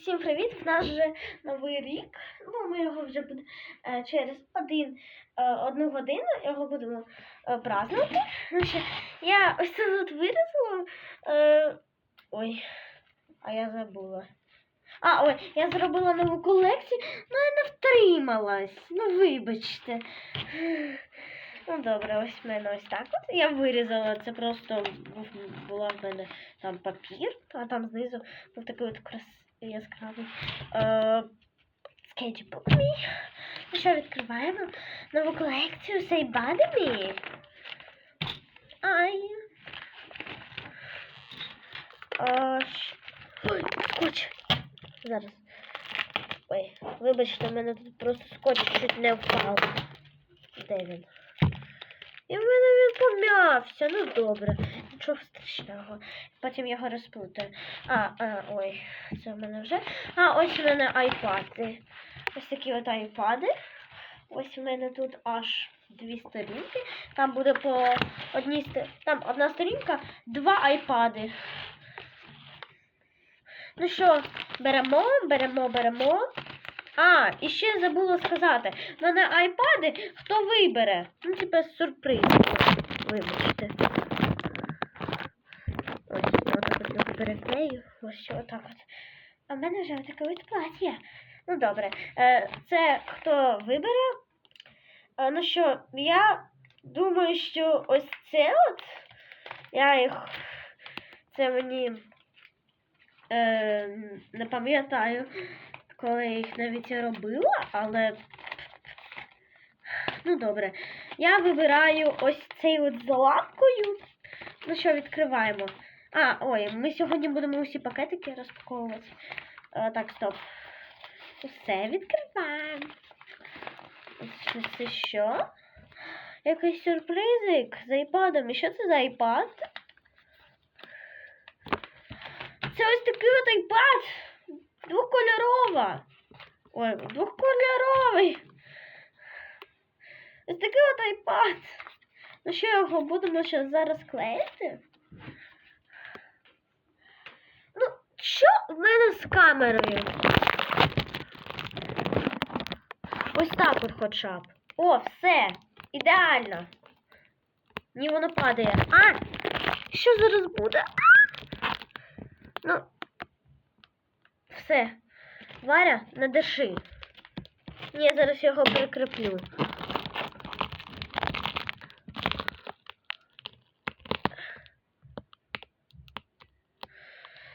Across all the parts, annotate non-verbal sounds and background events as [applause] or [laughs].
Всім привіт! В нас вже новий рік. Ну, ми його вже е, через один, е, одну годину його будемо е, празднувати. Ну, що, я ось це тут вирізала. Е, ой, а я забула. А, ой, я зробила нову колекцію, ну я не втрималась. Ну, вибачте. Ну добре, ось в мене ось так от. Я вирізала, це просто був- була в мене там папір, а там знизу був такий от крас... яскравий е... скетчбук мій. Ну що, відкриваємо нову колекцію Me. Ай. А, щ- Ой, скотч. Зараз. Ой, вибачте, в мене тут просто скотч чуть не впав. Де він? І в мене він пом'явся. Ну добре, нічого страшного. Потім його розплутаю. А, а, ой, це в мене вже. А, ось у мене айпади. Ось такі от айпади. Ось у мене тут аж дві сторінки. Там буде по одній Там одна сторінка, два айпади. Ну що, беремо, беремо, беремо. А, і ще забула сказати. Мене айпади хто вибере? Ну, типа сюрприз. Вибачте. Ось, його переклею. Ось отак от. А в мене вже таке от плаття. Ну добре. Е, це хто вибере? Ну що, я думаю, що ось це от. Я їх. Це мені. Е, не пам'ятаю коли я їх навіть робила, але. Ну, добре. Я вибираю ось цей от з лапкою. Ну що, відкриваємо. А, ой, ми сьогодні будемо усі пакетики розпаковувати. А, так, стоп. Усе відкриваємо. Це що? Якийсь сюрпризик з айпадом. І що це за айпад? Це ось такий от айпад. Двокольорова. Ой, двокольоровий. Ось такий от айпад. Ну що його будемо ще зараз клеїти? Ну, що в мене з камерою? Ось так от хоча б. О, все. Ідеально. Ні, воно падає. А! Що зараз буде? А! Ну. Все. Варя, не диши. Ні, я зараз його прикріплю.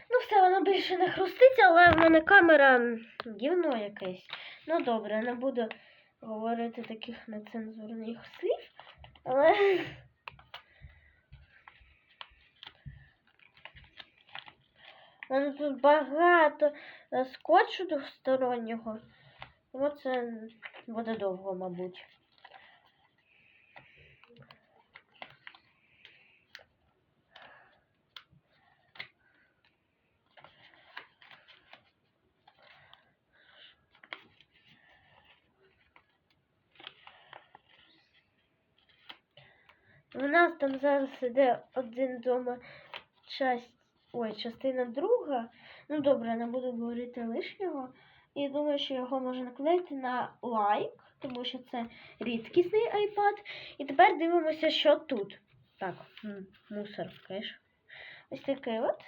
Ну, все, воно більше не хрустить, але в мене камера гівно якесь. Ну добре, не буду говорити таких нецензурних слів, але. [laughs] Мене тут багато скотчу двостороннього. Оце буде довго, мабуть. У нас там зараз іде один дома часть, ой, частина друга. Ну добре, не буду говорити лишнього. І думаю, що його можна наклеїти на лайк, тому що це рідкісний iPad. І тепер дивимося, що тут. Так, мусор, знаєш. Ось такий от.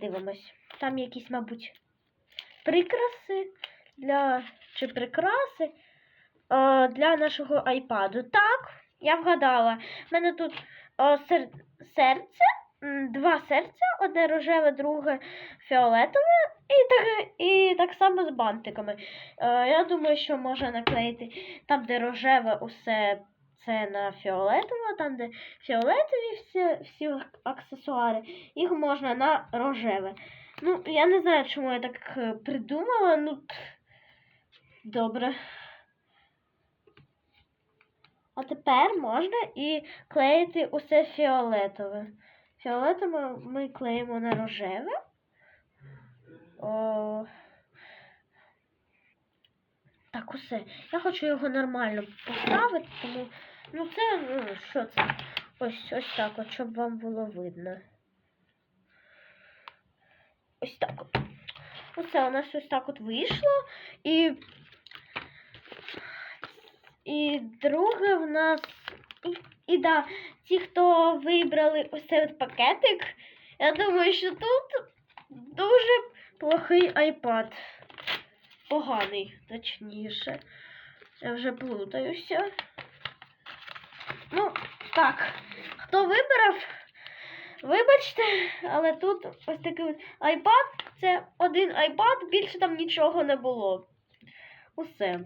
Дивимось. Там якісь, мабуть, прикраси для чи прикраси е, для нашого iPad. Так, я вгадала. У мене тут е, сер... серце, два серця, одне рожеве, друге фіолетове, і так, і так само з бантиками. Е, я думаю, що можна наклеїти там, де рожеве, усе це на фіолетово, там, де фіолетові всі, всі аксесуари, їх можна на рожеве. Ну, я не знаю, чому я так е, придумала, ну добре. А тепер можна і клеїти усе фіолетове. Фіолетове ми клеїмо на рожеве. О... Так, усе. Я хочу його нормально поставити, тому. Ну це, ну, що це? Ось ось так, от, щоб вам було видно. Ось так. Оце у нас ось так от вийшло. І, і друге в нас. І, і да, ті, хто вибрали ось цей пакетик, я думаю, що тут дуже плохий iPad. Поганий, точніше. Я вже плутаюся. Ну, так. Хто вибрав, вибачте, але тут ось такий iPad. Це один iPad, більше там нічого не було. Усе.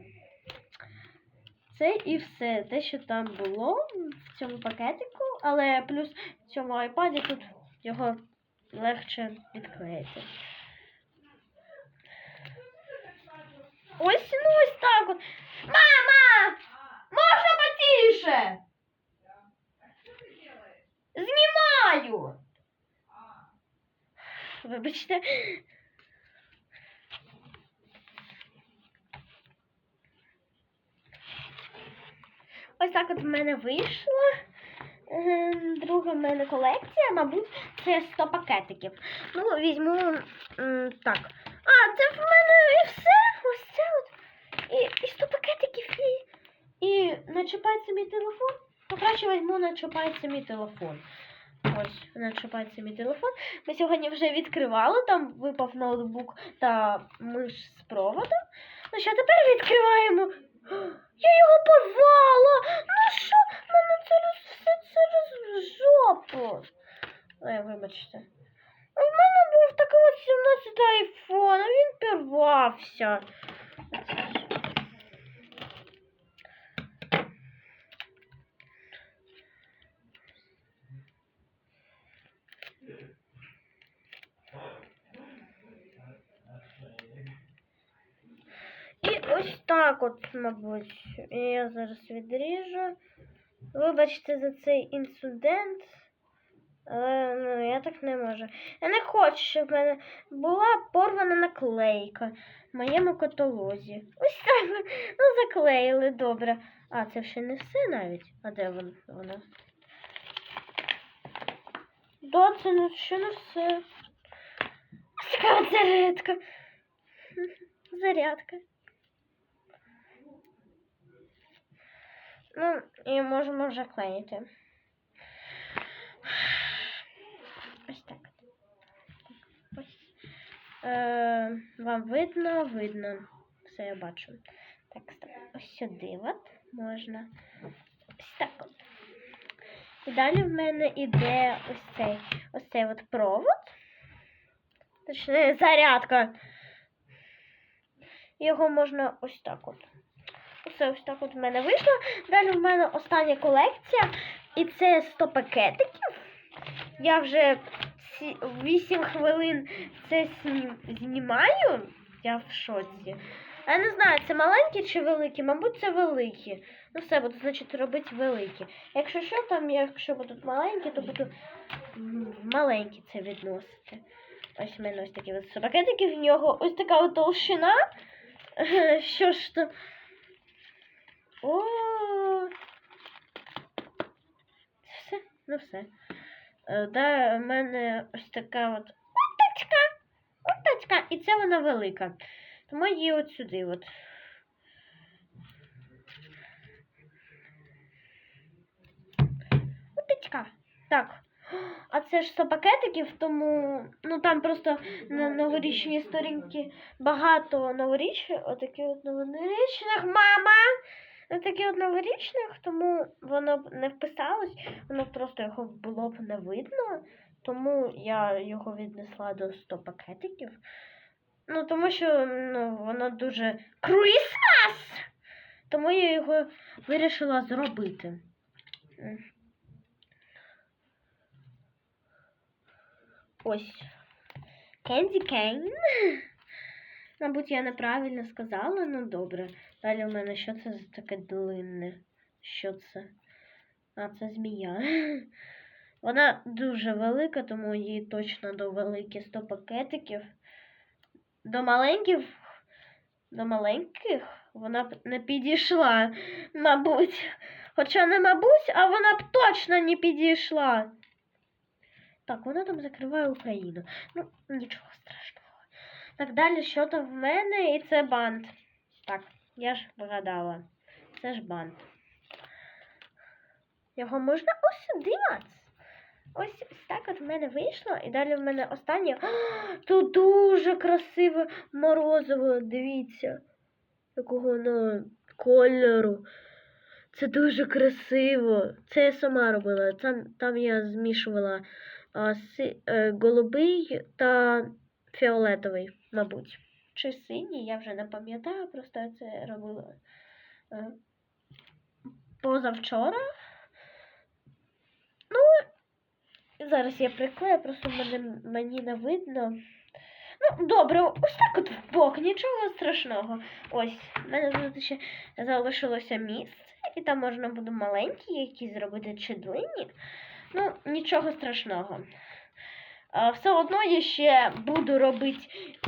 Це і все. Те, що там було в цьому пакетику, але плюс в цьому iPad тут його легше відклеїти. Ось ну ось так от. Мама! Можна потише? Знімаю. Вибачте. Ось так от в мене вийшло. Ем, Друга в мене колекція, мабуть, це 100 пакетиків. Ну, візьму так. А, це в мене і все. Ось це от. І, і 100 пакетиків, і, і начіпається мій телефон. То краще візьму, начіпається мій телефон. Ось, начіпається мій телефон. Ми сьогодні вже відкривали, там випав ноутбук та миш з проводом. Ну що, тепер відкриваємо. Я його порвала! Ну що, мене це роз, все це роз жопу. Ой, вибачте. У мене був такий от 17 айфон, а він порвався. От, мабуть. Я зараз відріжу. Вибачте за цей інцидент. Але ну, я так не можу. Я не хочу, щоб в мене була порвана наклейка в моєму каталозі. Ось так. Ну, заклеїли добре. А, це ще не все навіть. А де вона? Да, це не- ще не все. Ось така зарядка. Зарядка. Ну, і можемо вже клеїти. Ось так. Е, вам видно, видно. Все я бачу. Так. Ось сюди от можна. Ось так от. І далі в мене іде ось цей ось цей от провод. Точніше, зарядка. Його можна ось так от. Оце ось так от в мене вийшло. Далі в мене остання колекція. І це 100 пакетиків. Я вже 8 хвилин це знімаю. Я в шоці. Я не знаю, це маленькі чи великі, мабуть, це великі. Ну все, буду, значить, робити великі. Якщо що, там, якщо будуть маленькі, то буду маленькі це відносити. Ось в мене ось такі ось пакетики в нього. Ось така от толщина. [laughs] Що ж то? Це все? Ну все. Е, Да, в мене ось така от уточка. Уточка. І це вона велика. Тому її от сюди от. Уточка. Так. А це ж 100 пакетиків, тому ну там просто на новорічні сторінки багато новорічних, отакі от новорічних, мама! Отакі от новорічних, тому воно б не вписалось, воно просто його було б не видно, тому я його віднесла до 100 пакетиків. Ну, тому що ну, воно дуже Крісмас! Тому я його вирішила зробити. Ось. Кенді Кейн. Мабуть, я неправильно сказала, ну добре. Далі в мене що це за таке длинне? Що це? А, це змія. [laughs] Вона дуже велика, тому їй точно до великі 100 пакетиків. До маленьких, до маленьких вона б не підійшла, мабуть. Хоча не мабуть, а вона б точно не підійшла. Так, вона там закриває Україну. Ну, нічого страшного. Так далі, що там в мене, і це бант. Так, я ж вгадала. Це ж бант. Його можна ось сюди. Мац. Ось, так от в мене вийшло. І далі в мене останнє. [gasps] Тут дуже красиве морозиво, дивіться. Якого воно кольору. Це дуже красиво. Це я сама робила. Там, там я змішувала а, си, е, голубий та фіолетовий, мабуть. Чи синій, я вже не пам'ятаю, просто я це робила е, позавчора. Ну, зараз я приклею, просто мене, мені не видно. Ну, добре, ось так от в бок, нічого страшного. Ось, в мене тут ще залишилося місце, і там можна буде маленькі якісь зробити чи длинні. Ну, нічого страшного. А, все одно я ще буду робити,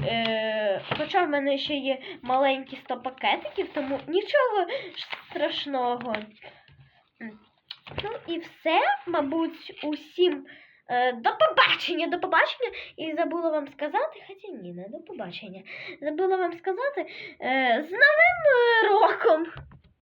е, хоча в мене ще є маленькі 100 пакетиків, тому нічого страшного. Ну і все, мабуть, усім. Е, до побачення, до побачення. І забула вам сказати, хоча ні, не до побачення. Забула вам сказати е, з Новим е, роком!